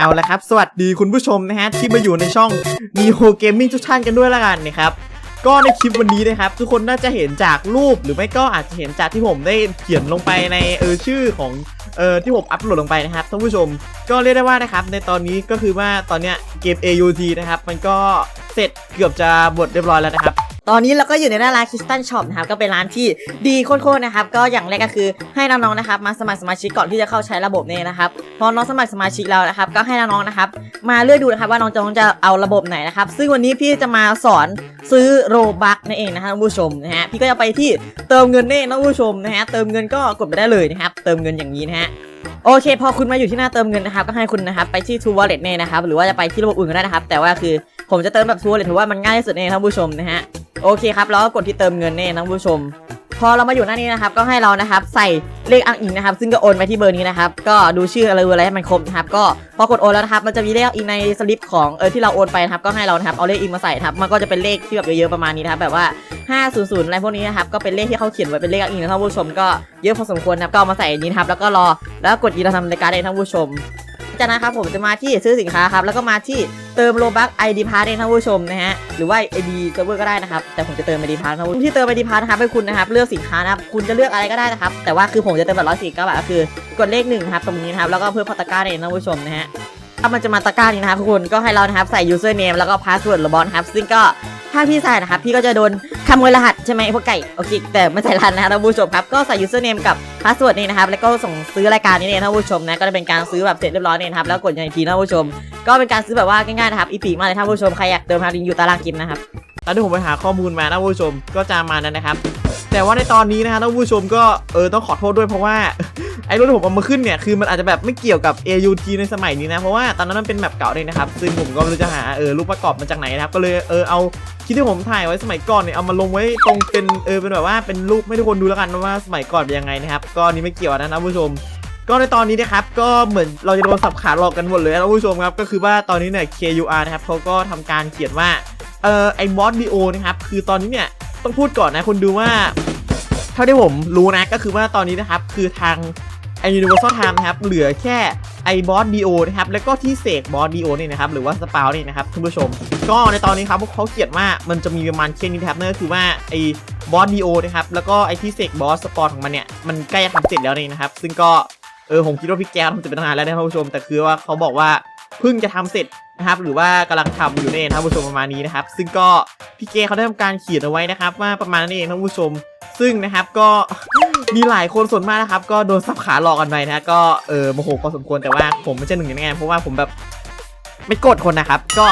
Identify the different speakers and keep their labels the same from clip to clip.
Speaker 1: เอาละครับ สวัสดีคุณผู้ชมนะฮะที่มาอยู่ในช่อง Neo Gaming ทุกท่านกันด้วยละกันนะครับก็ในคลิปวันนี้นะครับ ทุกคนน่าจะเห็นจากรูปหรือไม่ก็อาจจะเห็นจากที่ผมได้เขียนลงไปในเออชื่อของเออที่ผมอัปโหลดลงไปนะครับท่านผู้ชมก็เรียกได้ว่านะครับ ในตอนนี้ก็คือว่าตอนเนี้ยเกม AUT นะครับ มันก็เสร็จเกือบจะหมดเรียบร้อยแล้วนะครับ
Speaker 2: ตอนนี้เราก็อยู่ในหน้าร้าน Crystal Shop นะครับก็เป็นร้านที่ดีโคตรๆนะครับก็อย่างแรกก็คือให้น้องๆนะครับมาสมัครสมาชิกก่อนที่จะเข้าใช้ระบบนี้นะครับพอน้องสมัครสมาชิกแล้วนะครับก็ให้น้องๆนะครับมาเลือกดูนะครับว่าน้องจะจะเอาระบบไหนนะครับซึ่งวันนี้พี่จะมาสอนซื้อโรบักนั่นเองนะครับท่านผู้ชมนะฮะพี่ก็จะไปที่เติมเงินนี่เองท่านผู้ชมนะฮะเติมเงินก็กดไปได้เลยนะครับเติมเงินอย่างนี้นะฮะโอเค พอคุณมาอยู่ที่หน้าเติมเงินนะครับ ก็ให้คุณนะครับไปที่ True Wallet เนี่ยนะครับ หรือว่าจะไปที่ระบบอื่นก็ได้นะครับ แต่ว่าคือผมจะเติมแบบ True Wallet ถือว่ามันง่ายที่สุดเองท่านผู้ชมนะฮะ โอเคครับแล้วก็กดที่เติมเงินเนี่ยท่านผู้ชม พอเรามาอยู่หน้านี้นะครับก็ให้เรานะครับใส่เลขอ้างอิงนะครับ ซึ่งก็โอนไปที่เบอร์นี้นะครับก็ดูชื่ออะไรอะไรให้มันครบนะครับก็พอกดโอนแล้วนะครับมันจะมีเลขอ้างอิงในสลิปของเออที่เราโอนไปนะครับก็ให้เรานะครับเอาเลขอิงมาใส่ครับมันก็จะเป็นเลขที่แบบเยอะๆประมาณนี้นะครับแบบว่า500อะไรพวกนี้นะครับก็เป็นเลขที่เขาเขียนไว้เป็นเลขอ้างอิงนะท่านผู้ชมก็เยอะพอสมควรนะครับก็มาใส่นี้ครับแล้วก็รอแล้วกดยืนยันทำรายการได้ท่านผู้ชมจากนั้นครับผมจะมาที่ซื้อสินค้าครับแล้วก็มาที่ เติมโลบัก ID p a s s เองท่านผู้ชมนะฮะ หรือว่า ID server ก็ได้นะครับ แต่ผมจะเติม ID p a s s นะที่เติม ID p a s s นะครับให้คุณนะครับ เลือกสินค้านะครับคุณจะเลือกอะไรก็ได้นะครับ แต่ว่าคือผมจะเติมแบบร้อยสี่เก้าบาทก็คือกดเลขหนึ่งครับตรงนี้นะครับ แล้วก็เพิ่มพอตะกร้าเองท่านผู้ชมนะฮะ ถ้ามันจะมาตะกร้านี้นะครับทุกคน ก็ให้เรานะครับใส่ username แล้วก็ password ระบอนครับ ซึ่งก็ถ้าพี่ใส่นะครับพี่ก็จะโดนขโมยรหัสใช่ไหมพวกไก่โอเคแต่ไม่ใส่รหัสนะครับท่านผู้ชมครับก็ใส่ username กับพาสเวิร์ดนี่นะครับแล้วก็ส่งซื้อรายการนี้เนี่ยท่านผู้ชมนะก็จะเป็นการซื้อแบบเสร็จเรียบร้อยเนี่ยครับแล้วกดยังอีกทีท่านผู้ชมก็เป็นการซื้อแบบว่าง่ายๆนะครับอีปีมากเลยท่านผู้ชมใครอยากเติมฮาร์ดลิงอยู่ตารางกิมนะครับ
Speaker 1: ตอนที่ผมไปหาข้อมูลมาท่านผู้ชมก็จะมานั้นนะครับ แต่ว่าในตอนนี้นะฮะท่านผู้ชมก็เออต้องขอโทษด้วยเพราะว่าไอ้รถที่ผมเอามาขึ้นเนี่ยคือมันอาจจะแบบไม่เกี่ยวกับ AUT ในสมัยนี้นะ เพราะว่าตอนนั้นมันเป็นแมปเก่าเลยนะครับ ซึ่งผมก็ไม่รู้จะหาเออรูปประกอบมาจากไหนนะครับ ก็เลยเออเอาคลิปที่ผมถ่ายไว้สมัยก่อนเนี่ยเอามาลงไว้ตรงเป็นเออเป็นแบบว่าเป็นรูปให้ทุกคนดูแล้วกันว่าสมัยก่อนเป็นยังไงนะครับก็นนี้ไม่เกี่ยวนะท่านผู้ชม ก็ในตอนนี้นะครับก็เหมือนเราจะโดนสับขาหลอกกันหมดเลยนะผู้ชมครับก็คือว่าตอนนี้เนี่ย KUR นะครับเขาก็ทำการเขียนว่าเออไอ้บอสดีโอนะครับคือตอนนี้เนี่ยต้องพูดก่อนนะคุณดูว่า เท่าที่ผมรู้นะก็คือว่าตอนนี้นะครับคือทางไอ้ Universal Time นะครับเหลือแค่ไอ้บอสดีโอนะครับแล้วก็ที่เสกบอสดีโอนี่นะครับหรือว่าสปาวนี่นะครับท่านผู้ชม ก็ในตอนนี้ครับพวกเขาเขียนว่ามันจะมีประมาณแค่นี้นะครับนั่นก็คือว่าไอ้บอสดีโอนะครับแล้วก็ไอ้ที่เสกบอสสปอร์ของมันเนี่ยมันใกล้จะทำเสร็จแล้วนี่นะครับ ซึ่งก็ เออผมคิดว่าพี่แก้วทำเสร็จเป็นนานแล้วนะท่านผู้ชม แต่คือว่าเขาบอกว่าเพิ่งจะทำเสร็จนะครับ หรือว่ากำลังทำอยู่เนี่นเองท่านผู้ชมประมาณนี้นะครับ ซึ่งก็พี่เกเขาได้ทำการเขียนเอาไว้นะครับว่าประมาณนั้นเองท่านผู้ชม ซึ่งนะครับก็มีหลายคนส่วนมากนะครับ ก็โดนสับขาหลอกกันไปนะก็เออโมโหพอสมควรแต่ว่าผมไม่ใช่หนึ่งในนั้นเพราะว่าผมแบบไม่โกดคนนะครับ ก็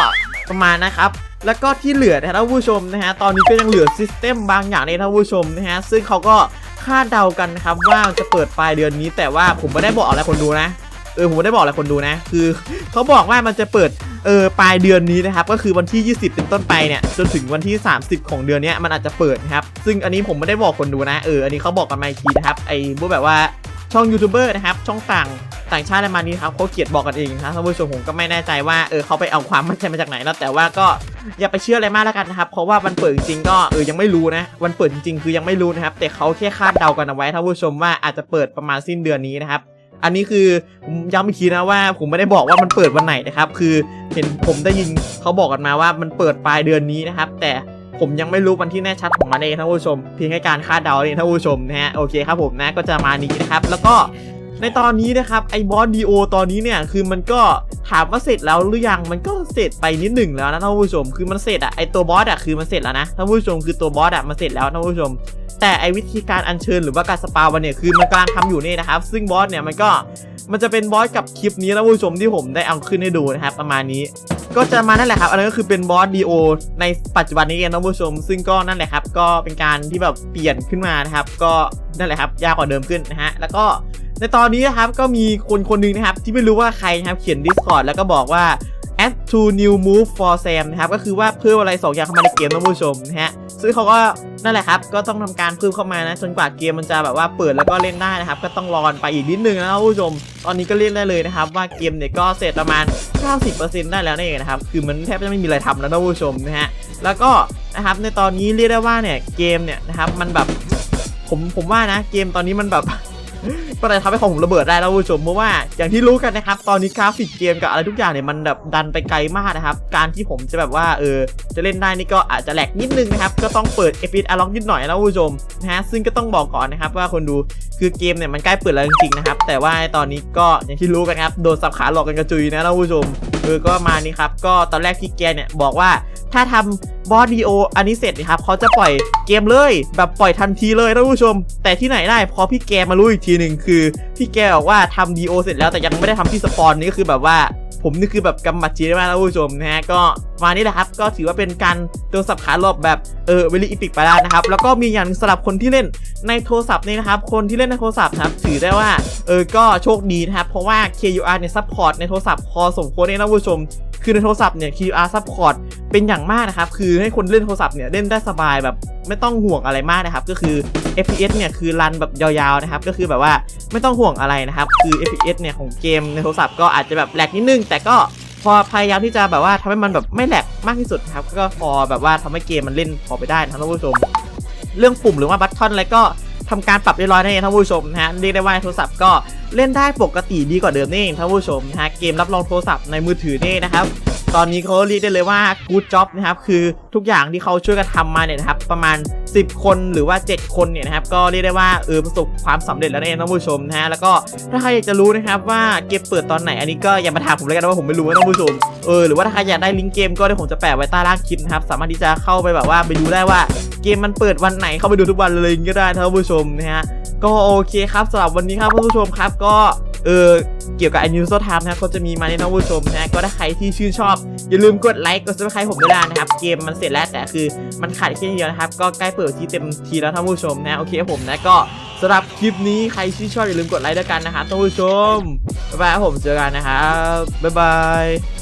Speaker 1: ประมาณนะครับแล้วก็ที่เหลือนะท่านผู้ชมนะฮะตอนนี้ก็ยังเหลือซิสเต็มบางอย่างในท่านผู้ชมนะฮะซึ่งเขาก็ คาดเดากันนะครับว่าจะเปิดปลายเดือนนี้ แต่ว่าผมไม่ได้บอกอะไรคนดูนะเออผมไม่ได้บอกอะไรคนดูนะ คือเขาบอกว่ามันจะเปิดเออปลายเดือนนี้นะครับก็คือวันที่ 20 เป็นต้นไปเนี่ยจนถึงวันที่ 30 ของเดือนนี้มันอาจจะเปิดนะครับซึ่งอันนี้ผมไม่ได้บอกคนดูนะเอออันนี้เขาบอกกันมาอีกทีนะครับไอ้พวกแบบว่าช่องยูทูบเบอร์นะครับช่องต่าง ต่างชาติอะไรมานี้ครับเขาเขียนบอกกันเองนะท่านผู้ชมผมก็ไม่แน่ใจว่าเออเขาไปเอาความมั่นใจมาจากไหนแล้วแต่ว่าก็อย่าไปเชื่ออะไรมากแล้วกันนะครับเพราะว่าวันเปิดจริงก็เออยังไม่รู้นะวันเปิดจริงๆคือยังไม่รู้นะครับแต่เขาแค่คาดเดากันเอาไว้ท่านผู้ชมว่าอาจจะเปิดประมาณสิ้นเดือนนี้นะครับอันนี้คือย้ำอีกทีนะว่าผมไม่ได้บอกว่ามันเปิดวันไหนนะครับคือเห็นผมได้ยินเขาบอกกันมาว่ามันเปิดปลายเดือนนี้นะครับแต่ผมยังไม่รู้วันที่แน่ชัดของมันเองท่านผู้ชมเพียงแค่การคาดเดาเองท่านผู้ชมนะฮะโอเคครับผมนะก็จะมานี้นะครับ แล้วก็ ในตอนนี้นะครับไอ้บอสดีโอตอนนี้เนี่ยคือมันก็ถามว่าเสร็จแล้วหรือยังมันก็เสร็จไปนิดหนึ่งแล้วนะท่านผู้ชม คือมันเสร็จอะไอตัวบอสอะคือมันเสร็จแล้วนะท่านผู้ชมคือตัวบอสอะมันเสร็จแล้วท่านผู้ชม แต่ไอวิธีการอัญเชิญหรือว่าการสปาวันเนี่ยคือมันกำลังทำอยู่นี่นะครับ ซึ่งบอสเนี่ยมันก็มันจะเป็นบอสกับคลิปนี้ท่านผู้ชมที่ผมได้เอาขึ้นให้ดูนะครับประมาณนี้ ก็จะมานั่นแหละครับอันนั้นก็คือเป็นบอสดีโอในปัจจุบันนี้เองท่านผู้ชม ซึ่งก็นั่นแหละครับก็เป็นการที่แบบเปลี่ยนขึ้นมานะครับ ก็นั่นแหละครับยากกว่าเดิมขึ้นนะฮะแล้วก็ ในตอนนี้นะครับก็มีคนคนหนึ่งนะครับ ที่ไม่รู้ว่าใครนะครับเขียน Discord แล้วก็บอกว่า add to new move for Sam นะครับก็คือว่าเพิ่มอะไร 2 อย่างเข้ามาในเกมนะผู้ชมนะฮะซึ่งเขาก็นั่นแหละครับก็ต้องทำการเพิ่มเข้ามานะจนกว่าเกมมันจะแบบว่าเปิดแล้วก็เล่นได้นะครับก็ต้องรอนไปอีกนิดนึงนะผู้ชม ตอนนี้ก็เรียกได้เลยนะครับว่าเกมเนี่ยก็เสร็จประมาณ 90%ได้แล้วนั่นเองนะครับคือมันแทบจะไม่มีอะไรทำแล้วนะผู้ชมนะฮะแล้วก็นะครับในตอนนี้เรียกได้ว่าเนี่ยเกมเนี่ยนะครับมันแบบผมผมว่านะเกมตอนนี้มันแบบ ก็เลยทำให้ของผมระเบิดได้แล้วผู้ชมเพราะว่าอย่างที่รู้กันนะครับตอนนี้กราฟิกเกมกับอะไรทุกอย่างเนี่ยมันแบบดันไปไกลมากนะครับการที่ผมจะแบบว่าเออจะเล่นได้นี่ก็อาจจะแหลกนิดนึงนะครับก็ต้องเปิด FPS a l o g นิดหน่อยนะผู้ชมนะฮะซึ่งก็ต้องบอกก่อนนะครับว่าคนดูคือเกมเนี่ยมันใกล้เปิดแล้วจริงๆนะครับแต่ว่าตอนนี้ก็อย่างที่รู้กันครับโดนสับขาหลอกกันกระจุยนะท่านผู้ชมเออก็มานี่ครับก็ตอนแรกที่แกเนี่ยบอกว่า ถ้าทำบอสดีโออันนี้เสร็จนะครับเขาจะปล่อยเกมเลย แบบปล่อยทันทีเลยท่านผู้ชม แต่ที่ไหนได้พอพี่แกมารู้อีกทีหนึ่งคือ พี่แกบอกว่าทำดีโอเสร็จแล้วแต่ยังไม่ได้ทำที่สปอนนี่ก็คือแบบว่าผมนี่คือแบบกำมัดจีนมากนะท่านผู้ชมนะฮะก็มานี่แหละครับ ก็ถือว่าเป็นการโดนสับขาหลบแบบเออเวลีอีพิกไปแล้วนะครับ แล้วก็มีอย่างหนึ่งสำหรับคนที่เล่นในโทรศัพท์นี่นะครับ คนที่เล่นในโทรศัพท์ครับถือได้ว่าเออก็โชคดีนะครับ เพราะว่า KUR เนี่ยซัพพอร์ตในโทรศัพท์พอสมควรเลยนะท่านผู้ชม คือในโทรศัพท์เนี่ย KUR ซัพพอร์ต เป็นอย่างมากนะครับ คือให้คนเล่นโทรศัพท์เนี่ยเล่นได้สบายแบบไม่ต้องห่วงอะไรมากนะครับ ก็คือ FPS เนี่ยคือรันแบบยาวๆนะครับ ก็คือแบบว่าไม่ต้องห่วงอะไรนะครับ คือ FPS เนี่ยของเกมในโทรศัพท์ก็อาจจะแบบแหลกนิดนึง แต่ก็พอพยายามที่จะแบบว่าทำให้มันแบบไม่แหลกมากที่สุดนะครับ ก็พอแบบว่าทำให้เกมมันเล่นพอไปได้นะครับท่านผู้ชม เรื่องปุ่มหรือว่าบัตทอนอะไรก็ทำการปรับเรียบร้อยนั่นเองท่านผู้ชมนะฮะเรียกได้ว่าโทรศัพท์ก็เล่นได้ปกติดีกว่าเดิมนี่ท่านผู้ชมนะฮะเกมรับรองโทรศัพท์ในมือถือนี่นะครับ ตอนนี้เขาเรียกได้เลยว่า good job นะครับคือทุกอย่างที่เขาช่วยกันทำมาเนี่ยนะครับประมาณ 10 คนหรือว่า 7 คนเนี่ยนะครับก็เรียกได้ว่าเออประสบความสำเร็จแล้วนั่นเองท่านผู้ชมนะฮะแล้วก็ถ้าใครอยากจะรู้นะครับว่าเกมเปิดตอนไหนอันนี้ก็อย่ามาถามผมเลยกันว่าผมไม่รู้นะท่านผู้ชมเออหรือว่าถ้าใครอยากได้ลิงก์เกมก็เดี๋ยวผมจะแปะไว้ใต้ล่างคลิปนะครับสามารถที่จะเข้าไปแบบว่าไปดูได้ว่าเกมมันเปิดวันไหนเข้าไปดูทุกวันเลยก็ได้ท่านผู้ชมนะฮะก็โอเคครับสำหรับวันนี้ครับท่านผู้ชมครับก็เออ เกี่ยวกับ a n n e w s Time นะครับก็จะมีมาในท่านผู้ชมนะก็ถ้าใครที่ชื่นชอบ อย่าลืมกดไลค์กดซับสไครต์ผมด้วยนะครับ เกมมันเสร็จแล้วแต่คือมันขาดแค่นิดเดียวนะครับ ก็ใกล้เปิดที่เต็มทีแล้วท่านผู้ชมนะโอเคครับผมนะก็สำหรับคลิปนี้ใครชื่นชอบอย่าลืมกดไลค์ด้วยกันนะครับท่านผู้ชมบ๊ายบายครับผมเจอกันนะครับบ๊ายบาย